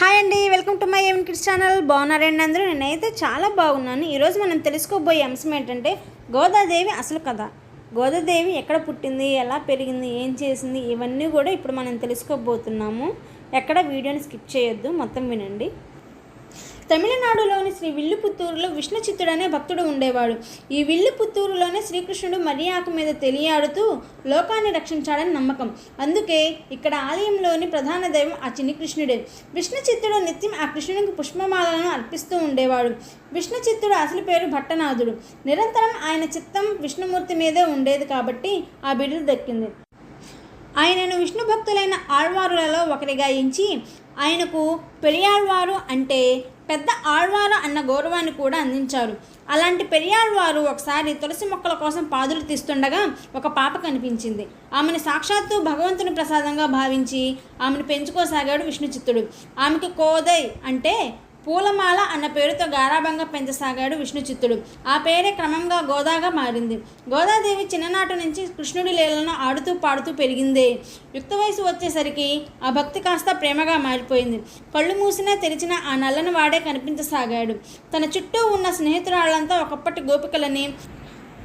Hi అండి welcome to my ఏమి kids channel. బాగున్నారండి అందరూ? నేనైతే చాలా బాగున్నాను. ఈరోజు మనం తెలుసుకోబోయే అంశం ఏంటంటే గోదాదేవి అసలు కథ. గోదాదేవి ఎక్కడ పుట్టింది ఎలా పెరిగింది ఏం చేసింది ఇవన్నీ కూడా ఇప్పుడు మనం తెలుసుకోబోతున్నాము. ఎక్కడ వీడియోని స్కిప్ చేయొద్దు మొత్తం వినండి. తమిళనాడులోని శ్రీ విల్లుపుత్తూరులో విష్ణు చిత్తుడు అనే భక్తుడు ఉండేవాడు. ఈ విల్లుపుత్తూరులోనే శ్రీకృష్ణుడు మరియాకు మీద తెలియాడుతూ లోకాన్ని రక్షించాడని నమ్మకం. అందుకే ఇక్కడ ఆలయంలోని ప్రధాన దైవం ఆ చిన్ని కృష్ణుడే విష్ణు చిత్తుడు నిత్యం ఆ కృష్ణునికి పుష్పమాలను అర్పిస్తూ ఉండేవాడు. విష్ణు చిత్తుడు అసలు పేరు భట్టనాథుడు. నిరంతరం ఆయన చిత్తం విష్ణుమూర్తి మీదే ఉండేది కాబట్టి ఆ బిరుదు దక్కింది. ఆయనను విష్ణు భక్తులైన ఆళ్వారులలో ఒకరిగా ఎంచి ఆయనకు పెరియాళ్వారు అంటే పెద్ద ఆళ్వారు అన్న గౌరవాన్ని కూడా అందించారు. అలాంటి పెరియాళ్వారు ఒకసారి తులసి మొక్కల కోసం పాదులు తీస్తుండగా ఒక పాప కనిపించింది. ఆమెను సాక్షాత్తు భగవంతుని ప్రసాదంగా భావించి ఆమెను పెంచుకోసాగాడు విష్ణుచిత్తుడు. ఆమెకు కోదై అంటే పూలమాల అన్న పేరుతో గారాభంగా పెంచసాగాడు విష్ణు చిత్తుడు ఆ పేరే క్రమంగా గోదాగా మారింది. గోదాదేవి చిన్ననాటి నుంచి కృష్ణుడి లీలను ఆడుతూ పాడుతూ పెరిగిందే. యుక్త వయసు వచ్చేసరికి ఆ భక్తి కాస్త ప్రేమగా మారిపోయింది. కళ్ళు మూసినా తెరిచిన ఆ నల్లని వాడే కనిపించసాగాడు. తన చుట్టూ ఉన్న స్నేహితురాళ్ళంతా ఒకప్పటి గోపికలని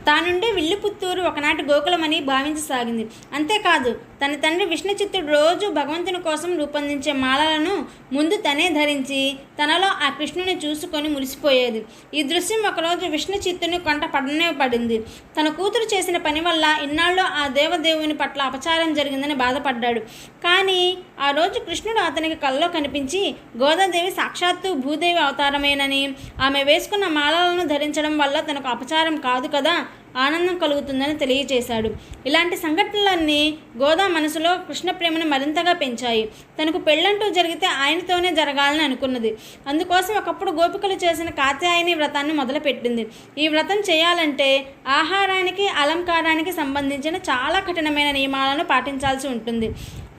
తానుండే విల్లుపుత్తూరు ఒకనాటి గోకులమని భావించసాగింది. అంతేకాదు తన తండ్రి విష్ణుచిత్తుడు రోజు భగవంతుని కోసం రూపొందించే మాలలను ముందు తనే ధరించి తనలో ఆ కృష్ణుని చూసుకొని మురిసిపోయేది. ఈ దృశ్యం ఒకరోజు విష్ణుచిత్తుని కొంట పడనే పడింది. తన కూతురు చేసిన పని వల్ల ఇన్నాళ్ళు ఆ దేవదేవుని పట్ల అపచారం జరిగిందని బాధపడ్డాడు. కానీ ఆ రోజు కృష్ణుడు అతనికి కల్లో కనిపించి గోదాదేవి సాక్షాత్తు భూదేవి అవతారమేనని ఆమె వేసుకున్న మాలలను ధరించడం వల్ల తనకు అపచారం కాదు కదా ఆనందం కలుగుతుందని తెలియజేశాడు. ఇలాంటి సంఘటనలన్నీ గోదా మనసులో కృష్ణ ప్రేమను మరింతగా పెంచాయి. తనకు పెళ్ళంటూ జరిగితే ఆయనతోనే జరగాలని అనుకున్నది. అందుకోసం ఒకప్పుడు గోపికలు చేసిన కాత్యాయని వ్రతాన్ని మొదలుపెట్టింది. ఈ వ్రతం చేయాలంటే ఆహారానికి అలంకారానికి సంబంధించిన చాలా కఠినమైన నియమాలను పాటించాల్సి ఉంటుంది.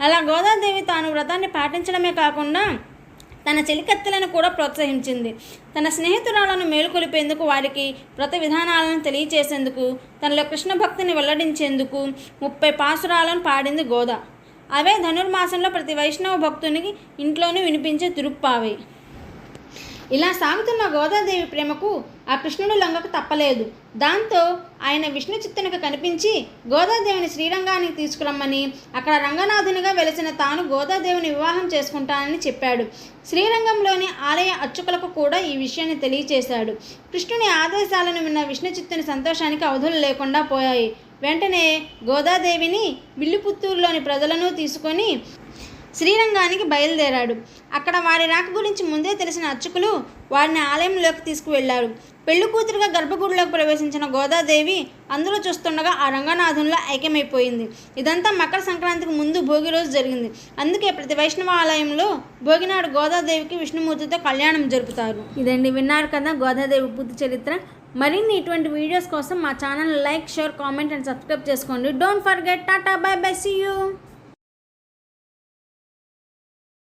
అలా గోదాదేవి తాను వ్రతాన్ని పాటించడమే కాకుండా తన చెలికత్తెలను కూడా ప్రోత్సహించింది. తన స్నేహితురాలను మేలుకొలిపేందుకు వారికి వ్రత విధానాలను తెలియచేసేందుకు తనలో కృష్ణ భక్తిని వెల్లడించేందుకు ముప్పై పాసురాలను పాడింది గోదా. అవే ధనుర్మాసంలో ప్రతి వైష్ణవ భక్తునికి ఇంట్లోనే వినిపించే తిరుప్పావి. ఇలా సాగుతున్న గోదాదేవి ప్రేమకు ఆ కృష్ణుడు లొంగకు తప్పలేదు. దాంతో ఆయన విష్ణు చిత్తునికి కనిపించి గోదాదేవిని శ్రీరంగానికి తీసుకురమ్మని అక్కడ రంగనాథునిగా వెలిసిన తాను గోదాదేవిని వివాహం చేసుకుంటానని చెప్పాడు. శ్రీరంగంలోని ఆలయ అర్చకులకు కూడా ఈ విషయాన్ని తెలియచేశాడు. కృష్ణుని ఆదేశాలను విన్న విష్ణు చిత్తుని సంతోషానికి అవధులు లేకుండా పోయాయి. వెంటనే గోదాదేవిని విల్లుపుత్తూరులోని ప్రజలను తీసుకొని శ్రీరంగానికి బయలుదేరాడు. అక్కడ వారి రాక గురించి ముందే తెలిసిన అర్చకులు వారిని ఆలయంలోకి తీసుకువెళ్ళారు. పెళ్ళి కూతురుగా గర్భగుడిలోకి ప్రవేశించిన గోదాదేవి అందరూ చూస్తుండగా ఆ రంగనాథంలో ఐక్యమైపోయింది. ఇదంతా మకర సంక్రాంతికి ముందు భోగి రోజు జరిగింది. అందుకే ప్రతి వైష్ణవ ఆలయంలో భోగినాడు గోదాదేవికి విష్ణుమూర్తితో కళ్యాణం జరుపుతారు. ఇదండి విన్నారు కదా గోదాదేవి పూర్తి చరిత్ర. మరిన్ని ఇటువంటి వీడియోస్ కోసం మా channel like share comment and subscribe చేసుకోండి. Don't forget tata bye bye see you